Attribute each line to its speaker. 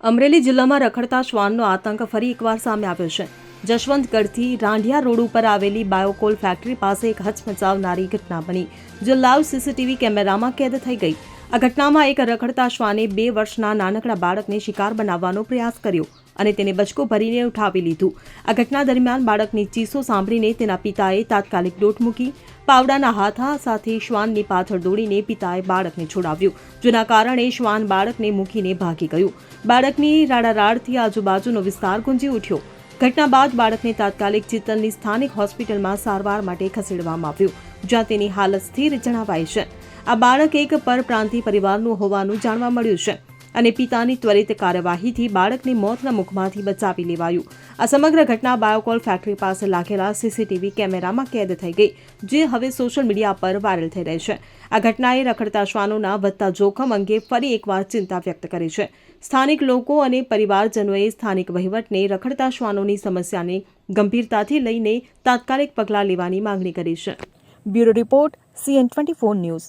Speaker 1: અમરેલી જિલ્લામાં રખડતા શ્વાનનો આતંક ફરી એકવાર સામે આવ્યો છે. જશવંતગઢથી રાંઢિયા રોડ ઉપર આવેલી બાયોકોલ ફેક્ટરી પાસે એક હચમચાવનારી ઘટના બની. જે લાઈવ સીસીટીવી કેમેરામાં કેદ થઈ ગઈ. આ ઘટનામાં એક રખડતા શ્વાને બે વર્ષના નાનકડા બાળકને શિકાર બનાવવાનો પ્રયાસ કર્યો અને તેને બચકો ભરીને ઉઠાવી લીધું. આ ઘટના દરમિયાન બાળકની ચીસો સાંભળીને તેના પિતાએ તાત્કાલિક દોટ મૂકી પાવડાના હાથા સાથે શ્વાનની પાછળ દોડીને પિતાએ બાળકને છોડાવ્યું, જેના કારણે શ્વાન બાળકને મૂકીને ભાગી ગયું. બાળકની રાડારાડથી આજુબાજુનો વિસ્તાર ગુંજી ઉઠ્યો. ઘટના બાદ બાળકને તાત્કાલિક ચિત્તલની સ્થાનિક હોસ્પિટલમાં સારવાર માટે ખસેડવામાં આવ્યું, જ્યાં તેની હાલત સ્થિર જણાવાય છે. આ બાળક એક પરપ્રાંતિ પરિવારનું હોવાનું જાણવા મળ્યું છે અને પિતાની ત્વરિત કાર્યવાહીથી બાળકને મોતના મુખમાંથી બચાવી લેવાયું. આ સમગ્ર ઘટના બાયોકોલ ફેક્ટરી પાસે લાગેલા સીસીટીવી કેમેરામાં કેદ થઈ ગઈ, જે હવે સોશિયલ મીડિયા પર વાયરલ થઈ રહી છે. આ ઘટનાએ રખડતા શ્વાનોના વધતા જોખમ અંગે ફરી એકવાર ચિંતા વ્યક્ત કરી છે. સ્થાનિક લોકો અને પરિવારજનોએ સ્થાનિક વહીવટને રખડતા શ્વાનોની સમસ્યાને ગંભીરતાથી લઈને તાત્કાલિક પગલાં લેવાની માંગણી કરી છે.
Speaker 2: Bureau report C N twenty news.